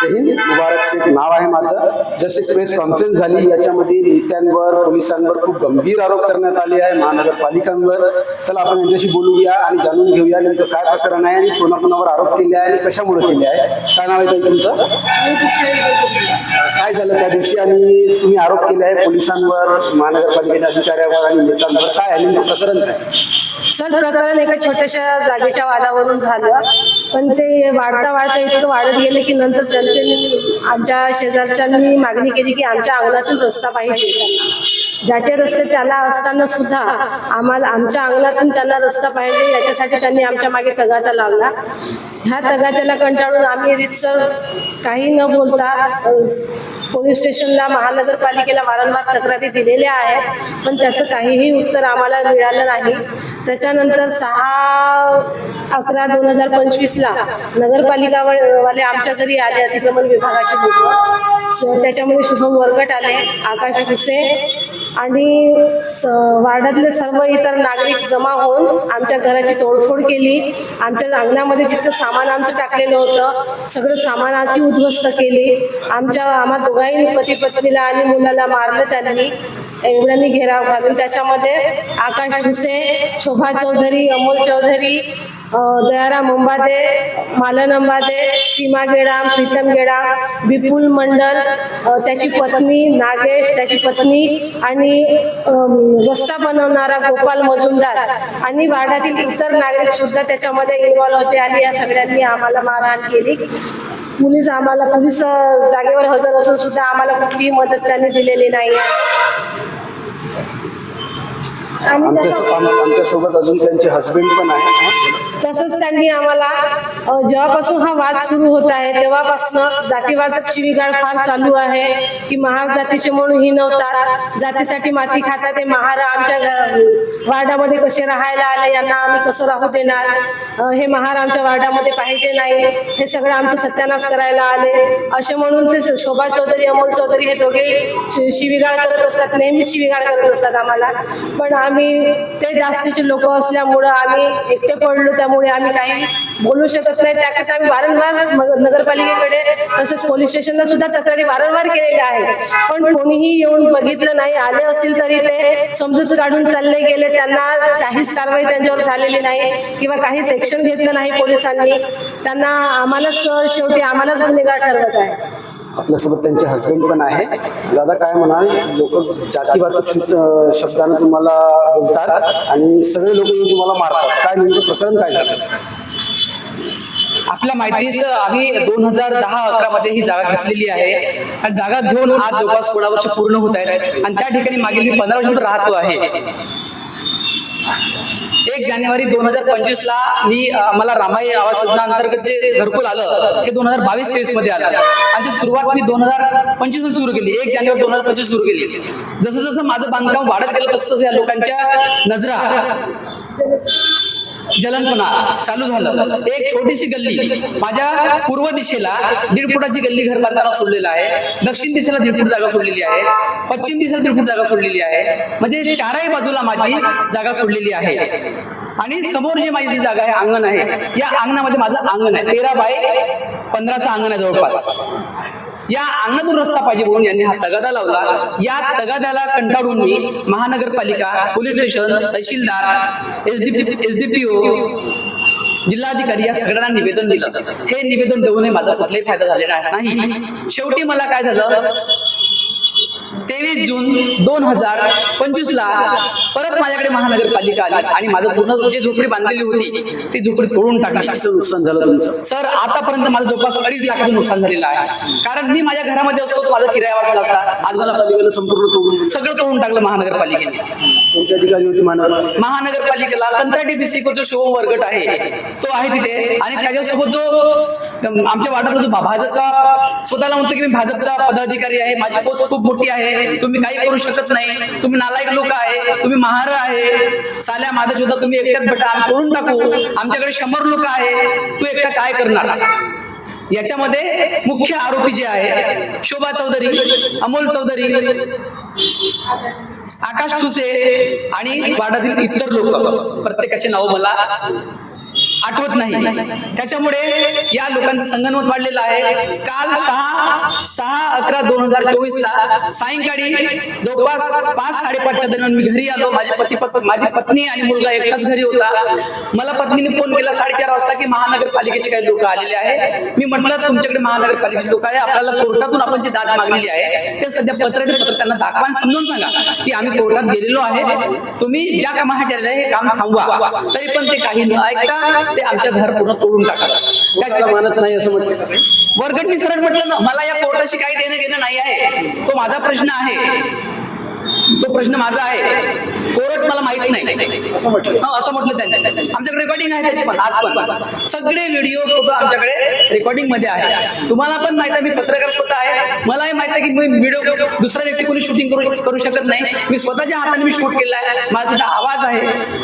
जय हिंद. मुबारक शेख नाव आहे माझं. जस्ट एक प्रेस कॉन्फरन्स झाली. याच्यामध्ये नेत्यांवर पोलिसांवर खूप गंभीर आरोप करण्यात आले आहे. महानगरपालिकांवर. चला आपण यांच्याशी बोलूया आणि जाणून घेऊया नेमकं काय प्रकरण आहे आणि कोणाकोणावर आरोप केले आहे आणि कशामुळे केले आहे. काय नाव आहे ताई तुमचं? काय झालं त्या दिवशी आणि तुम्ही आरोप केले आहे? पोलिसांवर महानगरपालिकेच्या अधिकाऱ्यावर आणि नेत्यांवर. काय आहे नेमकं प्रकरण काय? सर प्रकरण एका छोट्याशा जागेच्या वादावरून झालं. पण ते वाढता वाढता इतकं वाढत गेलं की नंतर जनतेने आमच्या शेजारच्यांनी मागणी केली की आमच्या अंगणातून रस्ता पाहिजे. ज्याचे रस्ते त्याला असताना सुद्धा आम्हाला आमच्या अंगणातून त्यांना रस्ता पाहिजे याच्यासाठी त्यांनी आमच्या मागे तगादा लावला. ह्या तगाद्याला कंटाळून आम्ही रितसर काही न बोलता पोलीस स्टेशनला महानगरपालिकेला वारंवार तक्रारी दिलेल्या आहेत पण त्याचं काहीही उत्तर आम्हाला मिळालं नाही. त्याच्यानंतर सहा अकरा दोन हजार पंचवीसला नगरपालिका वाले आमच्या घरी आले अतिक्रमण विभागाचे त्याच्यामध्ये शुभम वरगट आले आकाश भुसे आणि स वार्डातले सर्व इतर नागरिक जमा होऊन आमच्या घराची तोडफोड केली. आमच्या अंगणामध्ये जितकं सामान आमचं टाकलेलं होतं सगळं सामानाची उद्ध्वस्त केली. आमच्या आम्हा दोघाही पती पत्नीला आणि मुलाला मारलं त्यांनी. एवढ्यांनी घेराव घालून त्याच्यामध्ये आकाश भुसे शोभा चौधरी अमोल चौधरी दयाराम अंबादे मालन अंबादे सीमा गेडाम प्रीतम गेडाम विपुल मंडल त्याची पत्नी नागेश त्याची पत्नी आणि रस्ता बनवणारा गोपाल मजुमदार आणि वार्डातील इतर नागरिक सुद्धा त्याच्यामध्ये इन्व्हॉल्व होते आणि या सगळ्यांनी आम्हाला मारहाण केली. पोलीस आम्हाला पोलीस जागेवर हजर असून सुद्धा आम्हाला कुठलीही मदत त्यांनी दिलेली नाही आहे. आमच्यासोबत अजून त्यांचे हस्बंड पण आहे तसंच त्यांनी आम्हाला जेव्हापासून हा वाद सुरू होत आहे तेव्हापासून जातीवाचक शिवीगाळ फार चालू आहे की महार जातीचे म्हणून ही नव्हतात. जातीसाठी माती खातात ते महार आमच्या वार्डामध्ये कसे राहायला आले यांना आम्ही कसं राहू देणार? हे महार आमच्या वार्डामध्ये पाहिजे नाही. हे सगळं आमचं सत्यानाश करायला आले. असे म्हणून ते शोभा चौधरी अमोल चौधरी हे दोघे शि- शिवीगाळ करत असतात नेहमी शिवीगाळ करत असतात आम्हाला. पण आम्ही ते जास्तीचे लोक असल्यामुळं आम्ही एकटे पडलो त्या त्यामुळे आम्ही काही बोलू शकत नाही. त्याकरता आम्ही वारंवार नगरपालिकेकडे तसेच पोलीस स्टेशनला सुद्धा तक्रारी वारंवार केलेल्या आहेत. पण कोणीही येऊन बघितलं नाही. आले असतील तरी ते समजूत काढून चालले गेले. त्यांना काहीच कारवाई त्यांच्यावर झालेली नाही किंवा काहीच ऍक्शन घेतलं नाही पोलिसांनी. त्यांना आम्हालाच शेवटी आम्हालाच गुन्हेगार ठरवत आहे. आपल्यासोबत त्यांचे हस्बंड पण आहे. दादा काय म्हणाल लोक जातीवाचक शब्दानं तुम्हाला बोलतात आणि सगळे लोक येऊन तुम्हाला मारतात. काय नेमकं प्रकरण काय झालं? आपल्या माहितीच आम्ही दोन हजार दहा अकरा मध्ये ही जागा घेतलेली आहे. आणि जागा घेऊन आज जवळपास सोळा वर्ष पूर्ण होत आहेत. आणि त्या ठिकाणी मागील मी पंधरा वर्ष राहतो आहे. एक जानेवारी दोन हजार पंचवीस ला मी मला रामाई आवास योजना अंतर्गत जे घरकुल आलं ते दोन हजार बावीस तेवीसमध्ये आलं. आणि ती सुरुवात मी दोन हजार पंचवीसमध्ये सुरू केली. एक जानेवारी दोन हजार पंचवीस सुरू केली. जसं जसं माझं बांधकाम वाढत गेलं तसं तसं या लोकांच्या नजरा जलनपणा चालू झालं. एक छोटीशी गल्ली माझ्या पूर्व दिशेला दीड फुटाची गल्ली घर बांधताना सोडलेलं आहे. दक्षिण दिशेला दीड फूट जागा सोडलेली आहे. पश्चिम दिशेला दीड फूट जागा सोडलेली आहे. म्हणजे चारही बाजूला माझी जागा सोडलेली आहे. आणि समोर जी माझी जी जागा आहे अंगण आहे या अंगणामध्ये माझं अंगण आहे. तेरा बाय पंधराचं अंगण आहे जवळपास. या अंगणातून रस्ता पाहिजे म्हणून यांनी हा तगादा लावला. या तगाद्याला कंटाळून मी महानगरपालिका पोलीस स्टेशन तहसीलदार S D S D P O जिल्हाधिकारी या सगळ्यांना निवेदन दिलं. हे निवेदन देऊनही माझा कुठलाही फायदा झालेला नाही. शेवटी मला काय झालं? तेवीस जून दोन हजार पंचवीस ला परत माझ्याकडे महानगरपालिका आली आणि माझं पूर्ण जी झोपडी बांधलेली होती ती झोपडी तोडून टाकली. नुकसान झालं तुमचं? सर आतापर्यंत माझं जवळपास अडीच लाखाचं नुकसान झालेलं आहे. कारण मी माझ्या घरामध्ये असतो माझा किराया वाटला असता आज मला पालिकेनं संपूर्ण तोडून. सगळं तोडून टाकलं महानगरपालिकेने. कोणते अधिकारी होते महानगरपालिका महानगरपालिकेला कंत्राटी बीसीको जो शिवम वर्गट आहे तो आहे तिथे. आणि त्याच्यासोबत जो आमच्या वार्डातला जो भाजपचा स्वतःला म्हणतो की मी भाजपचा पदाधिकारी आहे माझी पोच खूप मोठी आहे तुम्ही काही करू शकत नाही तुम्ही नालायक लोक आहे तुम्ही महार आहे. साल्या माझा सुद्धा तुम्ही एकट्यात बटा आम्ही करून टाकू. आमच्याकडे शंभर लोक आहे. तू एकटा काय करणार? याच्यामध्ये मुख्य आरोपी जे आहे शोभा चौधरी अमोल चौधरी आकाश ठुसे आणि वार्डातील इतर लोक. प्रत्येकाचे नाव मला आठवत नाही. त्याच्यामुळे या लोकांचं संगणमत वाढलेलं आहे. काल सहा सहा अकरा दोन हजार चोवीस ला सायंकाळी जवळपास पाच साडेपाचच्या दरम्यान मी घरी आलो. माझी पती पत्नी माझी पत्नी आणि मुलगा एकटाच घरी होता. मला पत्नीने फोन केला साडेचार वाजता की महानगरपालिकेचे काही लोक आलेले आहे मी म्हटलं तुमच्याकडे महानगरपालिकेचे लोक आहे आपल्याला कोर्टातून आपण जी दाद मागलेली आहे ते सध्या पत्र पत्र त्यांना दाखवा समजून सांगा की आम्ही कोर्टात गेलेलो आहे. तुम्ही ज्या कामासाठी आलेले आहे, हे काम थांबवा. तरी पण ते काही न ऐकता ते आमच्या घर पूर्ण तोडून त्या- मानत नाही असं म्हटलं का? वर्गटनी सरळ म्हटलं ना मला या कोर्टाशी काही देणं घेणं नाही आहे. तो माझा प्रश्न आहे. तो प्रश्न माझा आहे. कोरट मला माहीत नाही. असं म्हटलं हो, असं म्हटलं त्यांनी. आमच्याकडे रेकॉर्डिंग आहे त्याची पण आज पण. सगळे व्हिडिओ फोटो आमच्याकडे रेकॉर्डिंगमध्ये आहे तुम्हाला पण माहीत आहे मी पत्रकार स्वतः आहे. मलाही माहीत आहे की मी व्हिडिओ दुसरा व्यक्ती कोणी शूटिंग करू करू शकत नाही. मी स्वतःच्या हाताने मी शूट केलं आहे. माझा तिथं आवाज आहे.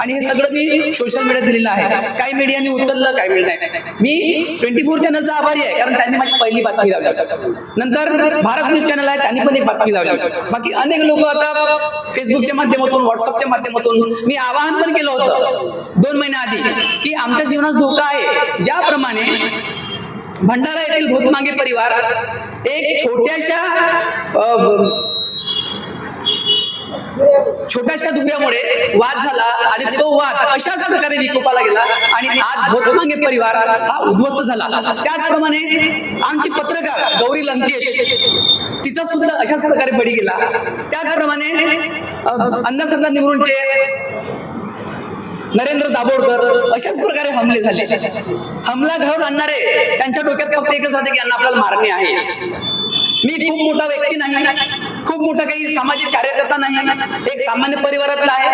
आणि हे सगळं मी सोशल मीडियात दिलेलं आहे. काही मीडियाने उचललं काही मीडिया नाही. मी ट्वेंटी फोर चॅनलचा आभारी आहे कारण त्यांनी माझी पहिली बातमी लावली. नंतर भारत न्यूज चॅनल आहे त्यांनी पण एक बातमी लावली. बाकी अनेक लोक आता फेसबुकच्या माध्यमातून व्हॉट्सअपच्या माध्यमातून मी आवाहन पण केलं होतं दोन महिन्या आधी की आमच्या जीवनात धोका आहे. ज्याप्रमाणे भंडारा येथील भूतमागे परिवार एक छोट्याशा छोट्याशा दुभ्यामुळे वाद झाला आणि तो वाद अशाच प्रकारे विकोपाला आणि आज भोतमांगे परिवार हा उद्ध्वस्त झाला. त्याचप्रमाणे आमची पत्रकार गौरी लंकेश तिचा सुद्धा अशाच प्रकारे बळी गेला. त्याचप्रमाणे अ, अण्णासंदा निवडूनचे नरेंद्र दाभोळकर अशाच प्रकारे हमले झाले. हमला घडवून आणणारे त्यांच्या डोक्यात फक्त एकच राहते की यांना आपल्याला मारणे आहे. मी खूप मोठा व्यक्ती नाही. खूप मोठा काही सामाजिक कार्यकर्ता नाही. एक सामान्य परिवारातला आहे.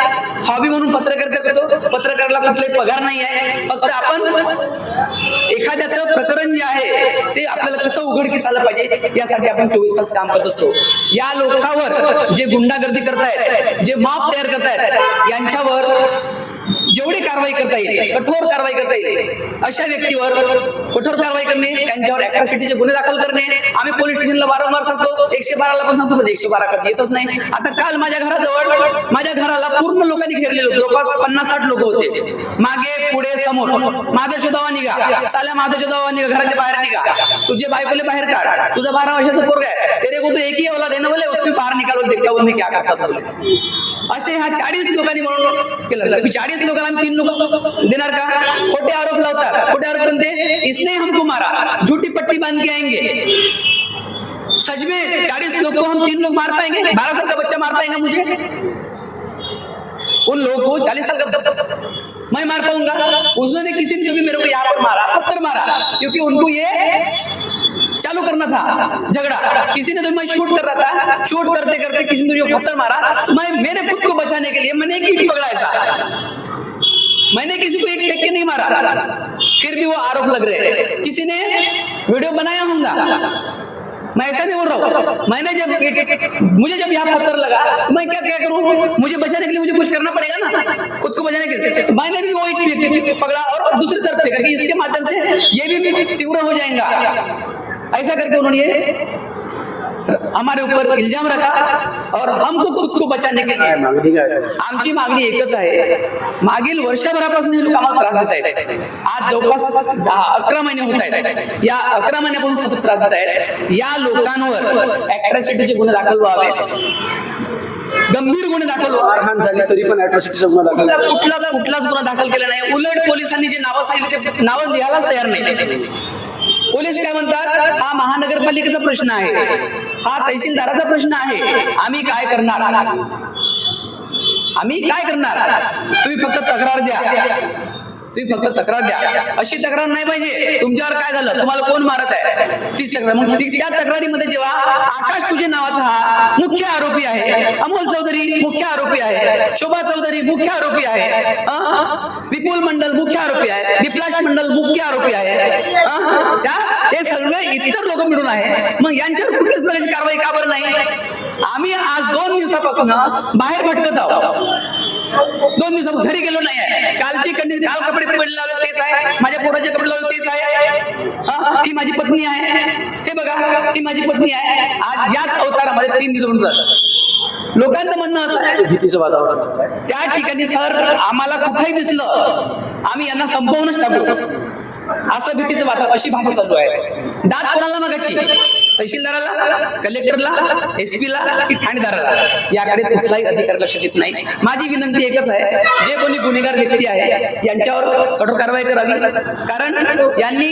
हॉबी म्हणून पत्रकार करतो. पत्रकाराला कुठलाही पगार नाही आहे. फक्त आपण एखाद्याचं प्रकरण जे आहे ते आपल्याला कसं उघडकीस आलं पाहिजे यासाठी आपण चोवीस तास काम करत असतो. या लोकांवर जे गुंडागर्दी करतायत जे माप तयार करतायत यांच्यावर जेवढी कारवाई करता येईल कठोर कारवाई करता येईल अशा व्यक्तीवर कठोर कारवाई करणे त्यांच्यावर अॅट्रॉसिटीचे गुन्हे दाखल करणे आम्ही पोलीस स्टेशनला वारंवार सांगतो एकशे बाराला पण सांगतो पण एकशे बारा कधी येतच नाही. आता काल माझ्या घराजवळ माझ्या घराला पूर्ण लोकांनी घेरलेलं जवळपास पन्नास साठ लोक होते. मागे पुढे समोर. माधवशे दवा निघा. साल्या माधवशे दवा निघा घराच्या बाहेर निघा. तुझे बायकोले बाहेर काढ. तुझा बारा वर्षाचा पोरगा आहे. तेरे को तो एक ही औलाद है ना बोले उसको मी निकालो देखता हूं क्या करता असे ह्या चाळीस लोकांनी म्हणून केलं. मी चाळीस लोकांना आम्ही तीन लोक देणार का खोटे आरोप लावतात खोटे आरोप कोणते इसने हमको मारा। झूठी पट्टी बाँध के आएँगे। सच में चालीस लोग को हम तीन लोग मार पाएँगे? बारह साल का बच्चा मार पाएगा मुझे? उन लोगों को चालीस साल का मैं मार पाऊँगा। उसने किसी ने कभी मेरे को यहाँ पर मारा, पत्थर मारा, क्योंकि उनको ये चालू करना था, झगड़ा। किसी ने तो मैं शूट कर रहा था। शूट करते करते किसी ने पत्थर मारा। मैं मेरे खुद को बचाने के लिए, मैंने एक ही पकड़ा ऐसा। मैंने किसी को एक फेंक नहीं मारा। फिर भी वो आरोप लग रहे। किसी ने वीडियो बनाया होगा? मैं ऐसा नहीं बोल रहा हूँ। मैंने जब मुझे जब यहाँ पत्थर लगा, मैं क्या क्या करूँ? मुझे बचाने के लिए मुझे कुछ करना पड़ेगा ना? खुद को बचाने के लिए। मैंने भी वो एक पकड़ा और दूसरी तरफ़ फेंका कि इसके माध्यम से ये भी तीव्र हो जाएगा। ऐसा करके उन्होंने हमारे ऊपर इल्जाम रखा और हमको खुद को बचाने के लिए। आमची मागणी एकच आहे. मागील वर्षभरापासून लोक आम्हाला त्रास देत आहेत. आज जवळपास दहा अकरा महिने होत आहेत. या अकरा महिन्यापासून सतत त्रास देत आहेत. या लोकांवर अॅट्रॉसिटीचे गुन्हे दाखल व्हावे. गंभीर गुन्हे दाखल मारहाण झाली तरी पण अॅट्रॉसिटीचा गुन्हा दाखल. कुठलाच कुठलाच गुन्हा दाखल केला नाही. उलट पोलिसांनी जे नावं सांगितले ते नावं लिहायलाच तयार नाही. पोलीस काय म्हणतात? हा महानगरपालिकेचा प्रश्न आहे. हा तहसीलदाराचा प्रश्न आहे. आम्ही काय करणार? आम्ही काय करणार? तुम्ही फक्त तक्रार द्या. तुम्ही फक्त तक्रार द्या. अशी तक्रार नाही पाहिजे. तुमच्यावर काय झालं? तुम्हाला कोण मारत आहे? तीच तक्रार. मग त्या तक्रारीमध्ये जेव्हा आकाश तुझे नावाचा हा मुख्य आरोपी आहे अमोल चौधरी मुख्य आरोपी आहे शोभा चौधरी मुख्य आरोपी आहे विपुल मंडल मुख्य आरोपी आहे विप्लाश मंडल मुख्य आरोपी आहे त्या हे सगळे इतर लोक मिळून आहे. मग यांच्यावर कुठलीच प्रकारची कारवाई का बरं नाही? आम्ही आज दोन दिवसापासून बाहेर भटकत आहोत. दोन दिवस घरी गेलो नाही कालची कंडिशन काल कपडे पडले लावले तेच आहे माझ्या पोराचे कपडे लावले तेच आहे ही माझी पत्नी आहे. हे बघा ही माझी पत्नी आहे. आज याच अवतारामध्ये तीन दिवस जातात लोकांचं म्हणणं असं आहे भीतीचं वातावरण. त्या ठिकाणी सर आम्हाला कुठेही दिसलं आम्ही यांना संपवूनच टाकू. असं भीतीचं वातावरण अशी भाषा चालू आहे. दाद कोणाला मागायची? तहसीलदाराला कलेक्टरला एसपीला ला की ठाणेदाराला याकडे कुठलाही अधिकार लक्ष देत नाही. माझी विनंती एकच आहे जे कोणी गुन्हेगार व्यक्ती आहे यांच्यावर कठोर कारवाई करावी. कारण यांनी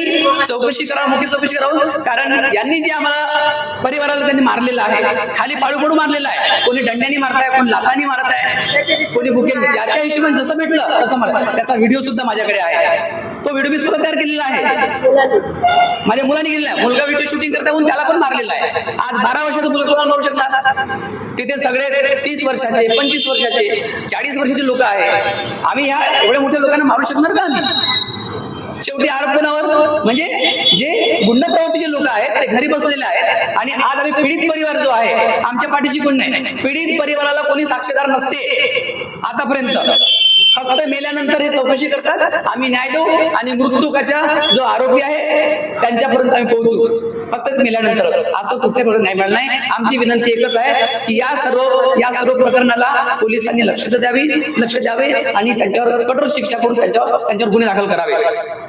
चौकशी करावं मोठी चौकशी करावं. कारण यांनी जे आम्हाला परिवाराला त्यांनी मारलेलं आहे खाली पाडू पडू मारलेलं आहे. कोणी दंड्याने मारताय कोणी लातानी मारत आहे कोणी बुकेल ज्याच्या हिशोबाने जसं भेटलं तसं मला त्याचा व्हिडिओ सुद्धा माझ्याकडे आहे. तो व्हिडिओ मी स्वतः तयार केलेला आहे. म्हणजे माझ्या मुलाने केलेला आहे. मुलगा व्हिडिओ शूटिंग करता म्हणून त्याला पण मारलेला आहे. आज बारा वर्षाचा मुलगा कोणाला मारू शकणार तिथे सगळे तीस वर्षाचे पंचवीस वर्षाचे चाळीस वर्षाचे लोक आहे आम्ही ह्या एवढ्या मोठ्या लोकांना मारू शकणार का आम्ही? शेवटी आरोपणावर म्हणजे जे गुंड प्रवृत्तीचे लोक आहेत ते घरी बसलेले आहेत आणि आज आम्ही पीडित परिवार जो आहे आमच्या पाठीशी कोण नाही? पीडित परिवाराला कोणी साक्षीदार नसते आतापर्यंत. फक्त मेल्यानंतर हे चौकशी करतात. आम्ही न्याय देऊ आणि मृत्यूकाच्या जो आरोपी आहे त्यांच्यापर्यंत आम्ही पोहोचू. फक्त मेल्यानंतर. असं कुठे नाही मिळणार. नाही आमची विनंती एकच आहे की या सर्व या सर्व प्रकरणाला पोलिसांनी लक्ष द्यावी लक्ष द्यावे आणि त्यांच्यावर कठोर शिक्षा करून त्यांच्यावर त्यांच्यावर गुन्हे दाखल करावे.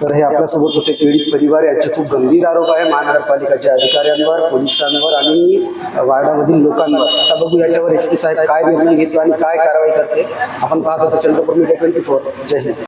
तर हे आपल्यासोबत होते पीडित परिवार. याचे खूप गंभीर आरोप आहे. महानगरपालिकाच्या अधिकाऱ्यांवर पोलिसांवर आणि वार्डामधील लोकांवर. आता बघू याच्यावर एस पी साहेब काय निर्णय घेतो आणि काय कारवाई करते. आपण पाहत होतो Chandrapur media twenty four. Jai Hind.